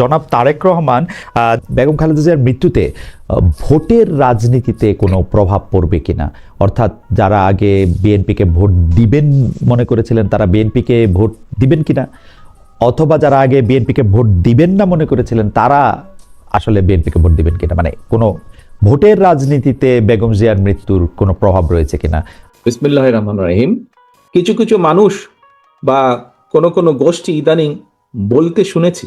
জনাব তারেক রহমান বেগম খালেদা জিয়ার মৃত্যুতে ভোটের রাজনীতিতে কোনো প্রভাব পড়বে কিনা? অর্থাৎ যারা আগে বিএনপিকে ভোট দিবেন মনে করেছিলেন, তারা বিএনপিকে ভোট দিবেন কিনা? অথবা যারা আগে বিএনপিকে ভোট দিবেন না মনে করেছিলেন, তারা আসলে বিএনপিকে ভোট দিবেন কিনা? মানে কোনো ভোটের রাজনীতিতে বেগম জিয়ার মৃত্যুর কোনো প্রভাব রয়েছে কিনা? বিসমিল্লাহ রহমান রহিম। কিছু কিছু মানুষ বা কোনো কোনো গোষ্ঠী ইদানিং বলতে শুনেছি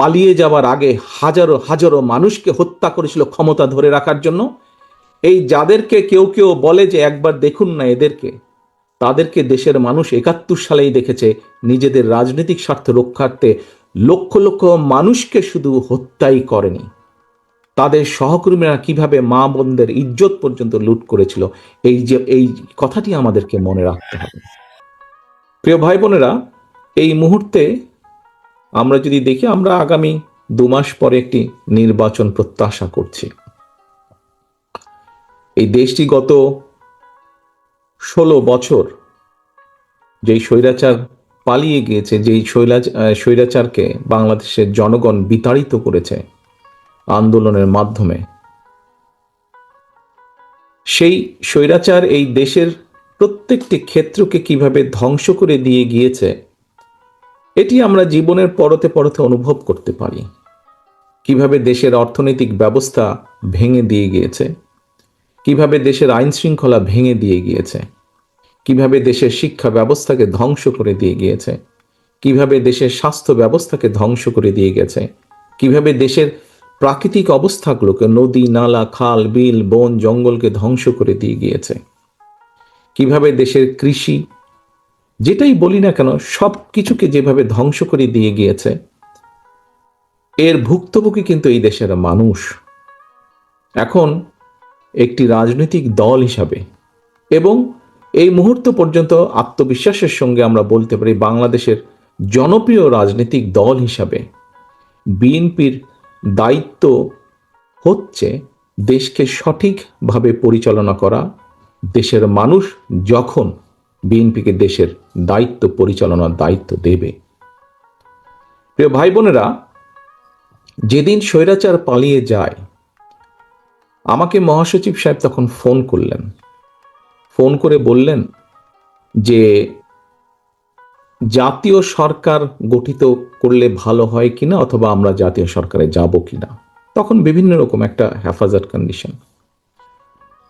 পালিয়ে যাওয়ার আগে হাজারো হাজারো মানুষকে হত্যা করেছিল ক্ষমতা ধরে রাখার জন্য। এই যাদেরকে কেউ কেউ বলে যে একবার দেখুন না এদেরকে, তাদেরকে দেশের মানুষ একাত্তর সালেই দেখেছে। নিজেদের রাজনৈতিক স্বার্থ রক্ষার্থে লক্ষ লক্ষ মানুষকে শুধু হত্যাই করেনি। তাদের সহকর্মীরা কীভাবে মা বোনদের ইজ্জত পর্যন্ত লুট করেছিল, এই যে, এই কথাটি আমাদেরকে মনে রাখতে হবে। প্রিয় ভাই বোনেরা, এই মুহূর্তে আমরা যদি দেখি, আমরা আগামী দু মাস পরে একটি নির্বাচন প্রত্যাশা করছি। এই দেশটি গত ষোলো বছর যেই স্বৈরাচার পালিয়ে গিয়েছে, যেই স্বৈরাচারকে বাংলাদেশের জনগণ বিতাড়িত করেছে আন্দোলনের মাধ্যমে, সেই স্বৈরাচার এই দেশের প্রত্যেকটি ক্ষেত্রকে কীভাবে ধ্বংস করে দিয়ে গিয়েছে এটি আমরা জীবনের পরতে পরতে অনুভব করতে পারি। কীভাবে দেশের অর্থনৈতিক ব্যবস্থা ভেঙে দিয়ে গিয়েছে? কীভাবে দেশের আইন শৃঙ্খলা ভেঙে দিয়ে গিয়েছে? কীভাবে দেশের শিক্ষা ব্যবস্থাকে ধ্বংস করে দিয়ে গিয়েছে? কীভাবে দেশের স্বাস্থ্য ব্যবস্থাকে ধ্বংস করে দিয়ে গেছে? কীভাবে দেশের প্রাকৃতিক অবস্থাগুলোকে নদী, নালা, খাল, বিল, বন, জঙ্গলকে ধ্বংস করে দিয়ে গিয়েছে? কীভাবে দেশের কৃষি যেটাই বলি না কেন, সব কিছুকে যেভাবে ধ্বংস করে দিয়ে গিয়েছে, এর ভুক্তভোগী কিন্তু এই দেশের মানুষ। এখন একটি রাজনৈতিক দল হিসাবে এবং এই মুহূর্ত পর্যন্ত আত্মবিশ্বাসের সঙ্গে আমরা বলতে পারি বাংলাদেশের জনপ্রিয় রাজনৈতিক দল হিসাবে বিএনপির দায়িত্ব হচ্ছে দেশকে সঠিকভাবে পরিচালনা করা, দেশের মানুষ যখন বিএনপিকে দেশের দায়িত্ব পরিচালনার দায়িত্ব দেবে। প্রিয় ভাই বোনেরা যেদিন স্বৈরাচার পালিয়ে যায়, আমাকে মহাসচিব সাহেব তখন ফোন করলেন। ফোন করে বললেন যে, জাতীয় সরকার গঠিত করলে ভালো হয় কিনা অথবা আমরা জাতীয় সরকারে যাব কিনা। তখন বিভিন্ন রকম একটা হেফাজত কন্ডিশন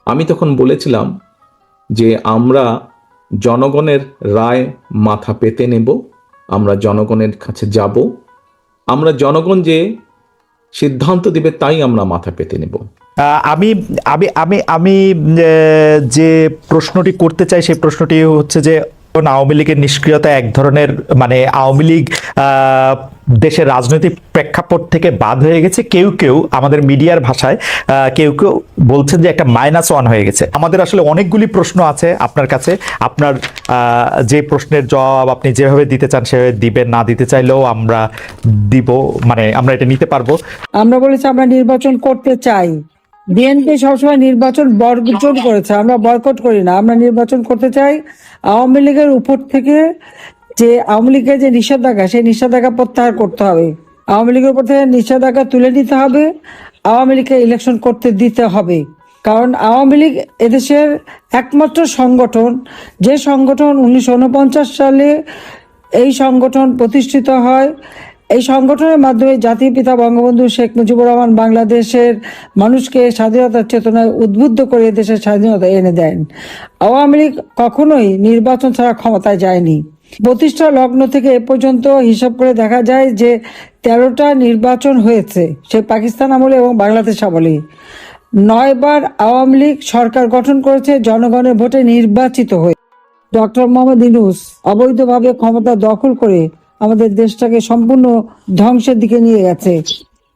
আমি তখন বলেছিলাম যে, আমরা জনগণের রায় মাথা পেতে নেব, আমরা জনগণের কাছে যাব। আমরা জনগণ যে সিদ্ধান্ত দিবে তাই আমরা মাথা পেতে নেব। আমি আমি আমি আমি যে প্রশ্নটি করতে চাই, সেই প্রশ্নটি হচ্ছে যে আওয়ামী লীগের নিষ্ক্রিয়তা এক ধরনের মানে আওয়ামী লীগ দেশের রাজনৈতিক প্রেক্ষাপট থেকে বাদ হয়ে গেছে। কেউ কেউ আমাদের মিডিয়ার ভাষায় কেউ কেউ বলছেন যে একটা মাইনাস ওয়ান হয়ে গেছে। আমাদের আসলে অনেকগুলি প্রশ্ন আছে আপনার কাছে। আপনার যে প্রশ্নের জবাব আপনি যেভাবে দিতে চান সেভাবে দিবেন, না দিতে চাইলেও আমরা দিব মানে আমরা এটা নিতে পারব। আমরা বলেছি আমরা নির্বাচন করতে চাই। বিএনপি সবসময় নির্বাচন বর্জন করেছে, আমরা বয়কট করি না, আমরা নির্বাচন করতে চাই আওয়ামী লীগের উপর থেকে যে, আওয়ামী লীগের যে নিষেধাজ্ঞা, সেই নিষেধাজ্ঞা প্রত্যাহার করতে হবে। আওয়ামী লীগের উপর থেকে নিষেধাজ্ঞা তুলে নিতে হবে, আওয়ামী লীগকে ইলেকশন করতে দিতে হবে। কারণ আওয়ামী লীগ এদেশের একমাত্র সংগঠন, যে সংগঠন উনিশশো উনপঞ্চাশ সালে এই সংগঠন প্রতিষ্ঠিত হয় এই সংগঠনের মাধ্যমে জাতির পিতা বঙ্গবন্ধু শেখ মুজিবুর রহমান বাংলাদেশের মানুষকে স্বাধীনতার চেতনায় উদ্বুদ্ধ করে দেশের স্বাধীনতা এনে দেন। আওয়ামী লীগ কখনোই নির্বাচন ছাড়া ক্ষমতায় যায়নি। প্রতিষ্ঠা লগ্ন থেকে এ পর্যন্ত হিসাব করে দেখা যায় যে তেরোটা নির্বাচন হয়েছে, সে পাকিস্তান আমলে এবং বাংলাদেশ আমলে। নয়বার আওয়ামী লীগ সরকার গঠন করেছে, জনগণের ভোটে নির্বাচিত হয়ে। ডক্টর মোহাম্মদ ইনুস অবৈধভাবে ক্ষমতা দখল করে আমাদের দেশটাকে সম্পূর্ণ ধ্বংসের দিকে নিয়ে গেছে।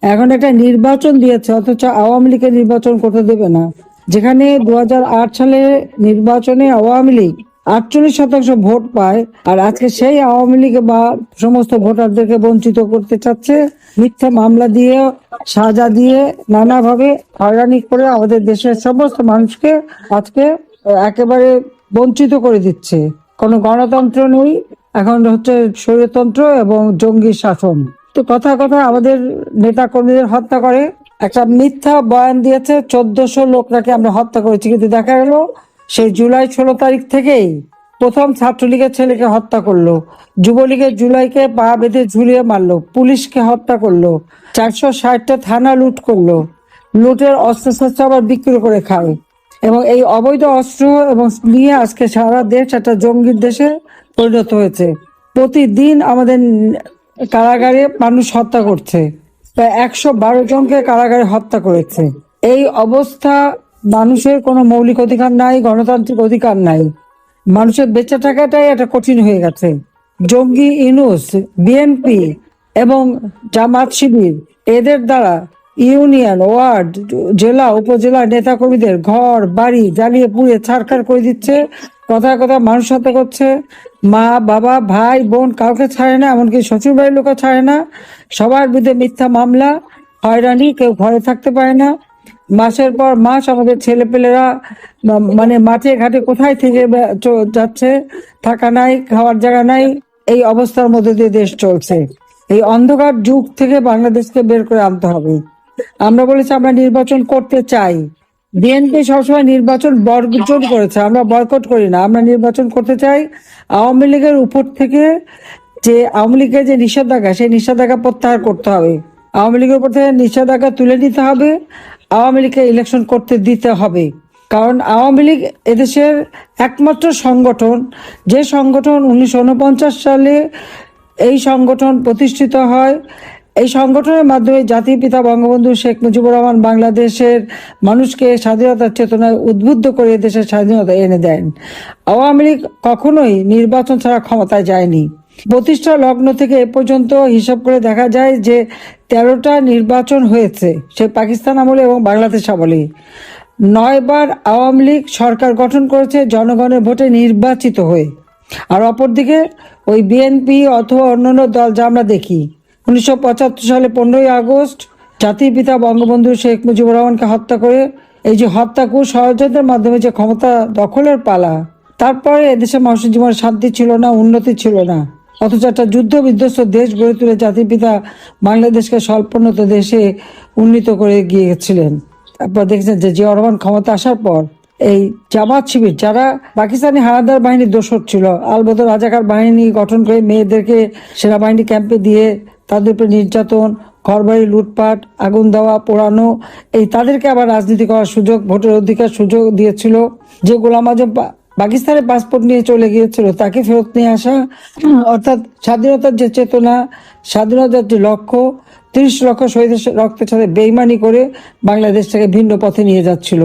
এখন একটা নির্বাচন দিয়েছে, অথচ আওয়ামী লীগের নির্বাচন করতে দেবে না। যেখানে দু হাজার আট সালে নির্বাচনে আওয়ামী লীগ আটচল্লিশ শতাংশ ভোট পায়, আর আজকে সেই আওয়ামী লীগ বা সমস্ত ভোটারদেরকে বঞ্চিত করতে চাচ্ছে, মিথ্যা মামলা দিয়ে, সাজা দিয়ে, নানাভাবে হয়রানি করে আমাদের দেশের সমস্ত মানুষকে আজকে একেবারে বঞ্চিত করে দিচ্ছে। কোনো গণতন্ত্র নেই এখন হচ্ছে স্বৈরতন্ত্র এবং জঙ্গি শাসন। তো কথা কথা আমাদের নেতা কর্মীদের হত্যা করে। একটা মিথ্যা বয়ান দিয়েছে, চোদ্দশো লোক নাকি আমরা হত্যা করেছি। কিন্তু দেখা গেল, সেই জুলাই ষোলো তারিখ থেকেই প্রথম ছাত্রলীগের ছেলেকে হত্যা করল। যুবলীগের জুলাইকে পা বেঁধে ঝুলিয়ে মারলো, পুলিশকে হত্যা করল, চারশো ষাটটা থানা লুট করল, লুটের অস্ত্রশস্ত্র আবার বিক্রি করে খায়। এবং এই অবৈধ অস্ত্র এবং নিয়ে আজকে সারা দেশ একটা জঙ্গির দেশে পরিণত হয়েছে। প্রতিদিন আমাদের কারাগারে মানুষ হত্যা করছে। প্রায় একশো বারো জনকে কারাগারে হত্যা করেছে। এই অবস্থা মানুষের কোনো মৌলিক অধিকার নাই, গণতান্ত্রিক অধিকার নাই। মানুষের বেঁচে থাকাটাই একটা কঠিন হয়ে গেছে। জঙ্গি, ইনুস, বিএনপি এবং জামাত শিবির, এদের দ্বারা ইউনিয়ন, ওয়ার্ড, জেলা উপজেলা নেতাকর্মীদের ঘর, বাড়ি জ্বালিয়ে পুড়িয়ে ছাড়খাড় করে দিচ্ছে কথায় কথা মানুষ হত্যা করছে। মা, বাবা, ভাই, বোন কাউকে ছাড়ে না, এমনকি শ্বশুর বাড়ির লোকও ছাড়ে না। সবার বিরুদ্ধে মিথ্যা মামলা, হয়রানি, কেউ ঘরে থাকতে পারে না। মাসের পর মাস আমাদের ছেলেপেলেরা মানে মাঠে ঘাটে কোথায় থেকে যাচ্ছে, থাকা নাই, খাওয়ার জায়গা নাই, এই অবস্থার মধ্যে দিয়ে দেশ চলছে। এই অন্ধকার যুগ থেকে বাংলাদেশকে বের করে আনতে হবে। আমরা বলেছি আমরা নির্বাচন করতে চাই। বিএনপি সবসময় নির্বাচন বর্জন করেছে, আমরা বয়কট করি না। আমরা নির্বাচন করতে চাই আওয়ামী লীগের উপর থেকে যে, আওয়ামী লীগের যে নিষেধাজ্ঞা, সেই নিষেধাজ্ঞা প্রত্যাহার করতে হবে। আওয়ামী লীগের উপর থেকে নিষেধাজ্ঞা তুলে নিতে হবে, আওয়ামী লীগকে ইলেকশন করতে দিতে হবে। কারণ আওয়ামী লীগ এদেশের একমাত্র সংগঠন, যে সংগঠন উনিশশো উনপঞ্চাশ সালে এই সংগঠন প্রতিষ্ঠিত হয় এই সংগঠনের মাধ্যমে জাতির পিতা বঙ্গবন্ধু শেখ মুজিবুর রহমান বাংলাদেশের মানুষকে স্বাধীনতার চেতনায় উদ্বুদ্ধ করে দেশের স্বাধীনতা এনে দেন। আওয়ামী লীগ কখনোই নির্বাচন ছাড়া ক্ষমতায় যায়নি। প্রতিষ্ঠা লগ্ন থেকে এ পর্যন্ত হিসাব করে দেখা যায় যে তেরোটা নির্বাচন হয়েছে, সে পাকিস্তান আমলে এবং বাংলাদেশ আমলে। নয়বার আওয়ামী লীগ সরকার গঠন করেছে জনগণের ভোটে নির্বাচিত হয়ে। আর অপরদিকে ওই বিএনপি অথবা অন্যান্য দল যা আমরা দেখি উনিশশো পঁচাত্তর সালে পনেরোই আগস্ট জাতির পিতা বঙ্গবন্ধু শেখ মুজিবুর রহমানকে হত্যা করে এই যে হত্যাকু ষড়যন্ত্রের মাধ্যমে যে ক্ষমতা দখলের পালা, তারপরে এদেশে মানুষের জীবনে শান্তি ছিল না, উন্নতি ছিল না। অথচ একটা যুদ্ধ বিধ্বস্ত দেশ গড়ে তুলে জাতির পিতা বাংলাদেশকে স্বল্পোন্নত দেশে উন্নীত করে গিয়েছিলেন। তারপর দেখেছেন যে জিয়া রহমান ক্ষমতা আসার পর এই জামাত শিবির, যারা পাকিস্তানি হানাদার বাহিনীর দোষর ছিল আলবদর রাজাকার বাহিনী গঠন করে মেয়েদেরকে সেনাবাহিনী ক্যাম্পে দিয়ে তাদের উপরে নির্যাতন, ঘরবাড়ি, লুটপাট, আগুন দেওয়া, পোড়ানো, এই তাদেরকে আবার রাজনীতি করার সুযোগ, ভোটের অধিকার সুযোগ দিয়েছিল। যে গোলাম আজম পাকিস্তানের পাসপোর্ট নিয়ে চলে গিয়েছিল, তাকে ফেরত নিয়ে আসা, অর্থাৎ স্বাধীনতার যে চেতনা, স্বাধীনতার যে লক্ষ্য, তিরিশ লক্ষ শহীদের রক্তের সাথে বেইমানি করে বাংলাদেশটাকে ভিন্ন পথে নিয়ে যাচ্ছিল।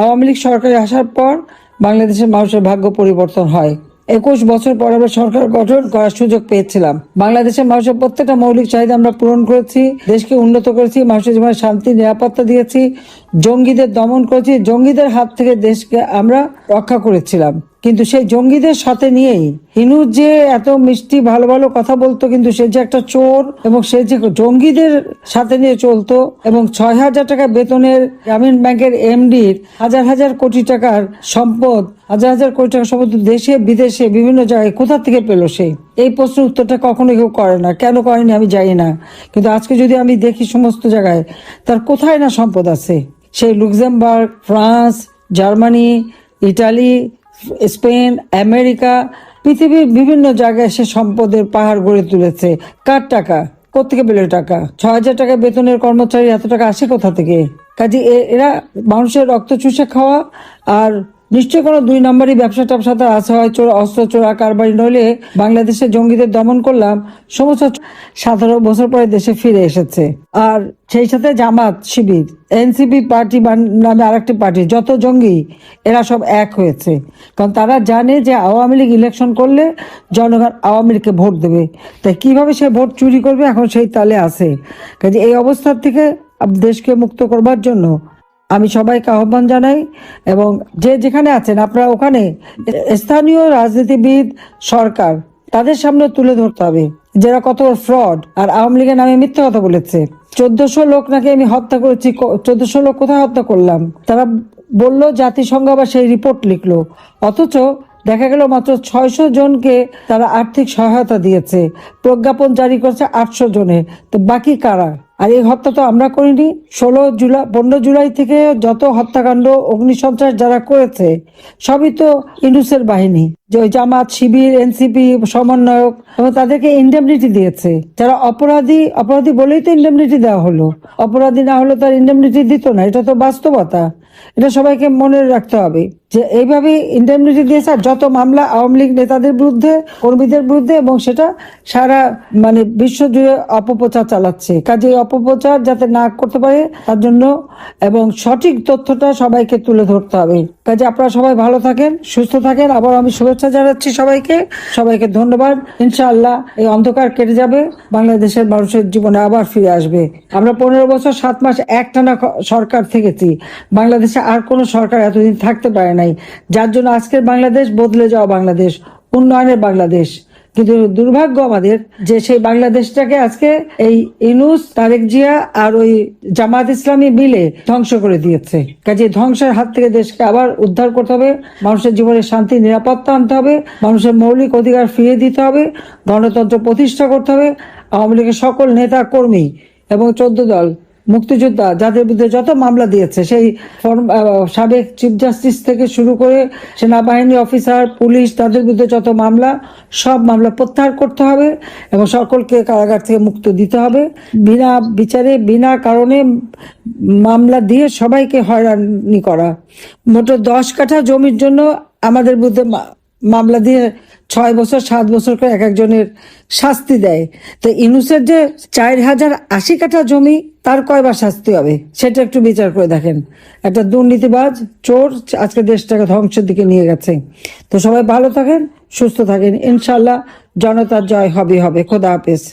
আওয়ামী লীগ সরকারে আসার পর বাংলাদেশের মানুষের ভাগ্য পরিবর্তন হয়। একুশ বছর পর আমরা সরকার গঠন করার সুযোগ পেয়েছিলাম। বাংলাদেশের মানুষের প্রত্যেকটা মৌলিক চাহিদা আমরা পূরণ করেছি, দেশকে উন্নত করেছি, মানুষের জীবনে শান্তি, নিরাপত্তা দিয়েছি, জঙ্গিদের দমন করেছি, জঙ্গিদের হাত থেকে দেশকে আমরা রক্ষা করেছিলাম। কিন্তু সেই জঙ্গিদের সাথে নিয়েই। হিনু যে এত মিষ্টি, ভালো ভালো কথা বলতো, কিন্তু সে যে একটা চোর এবং সে যে জঙ্গিদের সাথে নিয়ে চলতো এবং ছয় হাজার টাকা বেতনের গ্রামীণ ব্যাংকের এমডির হাজার হাজার কোটি টাকার সম্পদ, হাজার হাজার কোটি টাকার সম্পদ দেশে, বিদেশে, বিভিন্ন জায়গায় কোথা থেকে পেল সে? এই প্রশ্নের উত্তরটা কখনো কেউ করে না। কেন করেনি আমি জানি না। কিন্তু আজকে যদি আমি দেখি সমস্ত জায়গায়, তার কোথায় না সম্পদ আছে? সেই Luxembourg, France, Germany, Italy Spain, America, পৃথিবীর বিভিন্ন জায়গায় সে সম্পদের পাহাড় গড়ে তুলেছে। কার টাকা? কোথেকে পেলে টাকা? ছ হাজার টাকা বেতনের কর্মচারী, এত টাকা আসে কোথা থেকে? কাজে এরা মানুষের রক্ত চুষে খাওয়া আর নিশ্চয় কোনো দুই নম্বরই ব্যবসা ট্যাবসা তো আছে, হয় চোর, অস্ত্র চোরা কারবারি নইলে বাংলাদেশে জঙ্গিদের দমন করলাম। সমস্ত সতেরো বছর পরে দেশে ফিরে এসেছে। আর সেই সাথে জামাত শিবির, এনসিপি পার্টি নামে আরেকটি পার্টি, যত জঙ্গি, এরা সব এক হয়েছে। কারণ তারা জানে যে আওয়ামী লীগ ইলেকশন করলে জনগণ আওয়ামী লীগকে ভোট দেবে। তাই কীভাবে সে ভোট চুরি করবে এখন সেই তালে আছে। কাজে এই অবস্থার থেকে দেশকে মুক্ত করবার জন্য আমি সবাইকে আহ্বান জানাই এবং যে যেখানে আছেন, আপনারা ওখানে স্থানীয় রাজনীতিবিদ, সরকার, তাদের সামনে তুলে ধরতে হবে। যারা কত ফ্রড আর আওয়ামী লীগের নামে মিথ্যা কথা বলেছে। চোদ্দশো লোক নাকি আমি হত্যা করেছি চোদ্দশো লোক কোথায় হত্যা করলাম? তারা বলল, জাতিসংঘ আবার সেই রিপোর্ট লিখলো। অথচ দেখা গেল মাত্র ছয়শো জনকে তারা আর্থিক সহায়তা দিয়েছে। প্রজ্ঞাপন জারি করছে আটশো জনের তো বাকি কারা? আর এই হত্যা তো আমরা করিনি। ষোলো জুলাই পনেরো জুলাই থেকে যত হত্যাকাণ্ড অগ্নিসন্ত্রাস যারা করেছে, সবই তো ইন্ডুসের বাহিনী। যে জামাত, শিবির, এনসিপি, সমন্বয়ক, এবং তাদেরকে ইন্ডেমনিটি দিয়েছে। যারা অপরাধী অপরাধী বলেই তো ইন্ডেমনিটি দেওয়া হলো। অপরাধী না হলে তার ইন্ডেমনিটি দিত না। এটা তো বাস্তবতা। এটা সবাইকে মনে রাখতে হবে যে এইভাবে ইন্ডেমনিটি দিয়েছে আর যত মামলা আওয়ামী লীগ নেতাদের বিরুদ্ধে, কর্মীদের বিরুদ্ধে এবং সেটা সারা মানে বিশ্ব জুড়ে অপপ্রচার চালাচ্ছে। কাজে অপপ্রচার যাতে না করতে পারে তার জন্য এবং সঠিক তথ্যটা সবাইকে তুলে ধরতে হবে। কাজে আপনারা সবাই ভালো থাকেন, সুস্থ থাকেন। আবার আমি শুভেচ্ছা জানাচ্ছি সবাইকে। সবাইকে ধন্যবাদ। ইনশাআল্লাহ এই অন্ধকার কেটে যাবে, বাংলাদেশের মানুষের জীবনে আবার ফিরে আসবে। আমরা পনেরো বছর, সাত মাস একটানা সরকার থেকেছি। বাংলাদেশে আর কোনো সরকার এতদিন থাকতে পারে নাই, যার জন্য আজকের বাংলাদেশ বদলে যাওয়া বাংলাদেশ, উন্নয়নের বাংলাদেশ। কিন্তু দুর্ভাগ্য আমাদের যে সেই বাংলাদেশটাকে আজকে এই ইনুস তারেক জিয়া আর ওই জামাত ইসলামী মিলে ধ্বংস করে দিয়েছে। কাজে ধ্বংসের হাত থেকে দেশকে আবার উদ্ধার করতে হবে, মানুষের জীবনে শান্তি, নিরাপত্তা আনতে হবে, মানুষের মৌলিক অধিকার ফিরিয়ে দিতে হবে, গণতন্ত্র প্রতিষ্ঠা করতে হবে, আওয়ামী লীগের সকল নেতা কর্মী এবং চোদ্দ দল মুক্তিযোদ্ধা যাদের বিরুদ্ধে যত মামলা দিয়েছে, সেই সাবেক চিফ জাস্টিস থেকে শুরু করে সেনাবাহিনী অফিসার পুলিশ তাদের বিরুদ্ধে যত মামলা, সব মামলা প্রত্যাহার করতে হবে এবং সকলকে কারাগার থেকে মুক্ত দিতে হবে। বিনা বিচারে, বিনা কারণে মামলা দিয়ে সবাইকে হয়রানি করা। মোট দশ কাঠা জমির জন্য আমাদের বিরুদ্ধে মামলা দিয়ে ছয় বছর, সাত বছর করে এক একজনের শাস্তি দেয়। তো ইনুসের যে চার হাজার আশি কাঠা জমি, তার কয়বার শাস্তি হবে? সেটা একটু বিচার করে দেখেন। একটা দুর্নীতিবাজ চোর আজকে দেশটাকে ধ্বংসের দিকে নিয়ে গেছে। তো সবাই ভালো থাকেন, সুস্থ থাকেন। ইনশাল্লাহ জনতার জয় হবে হবে। খোদা হাফেজ।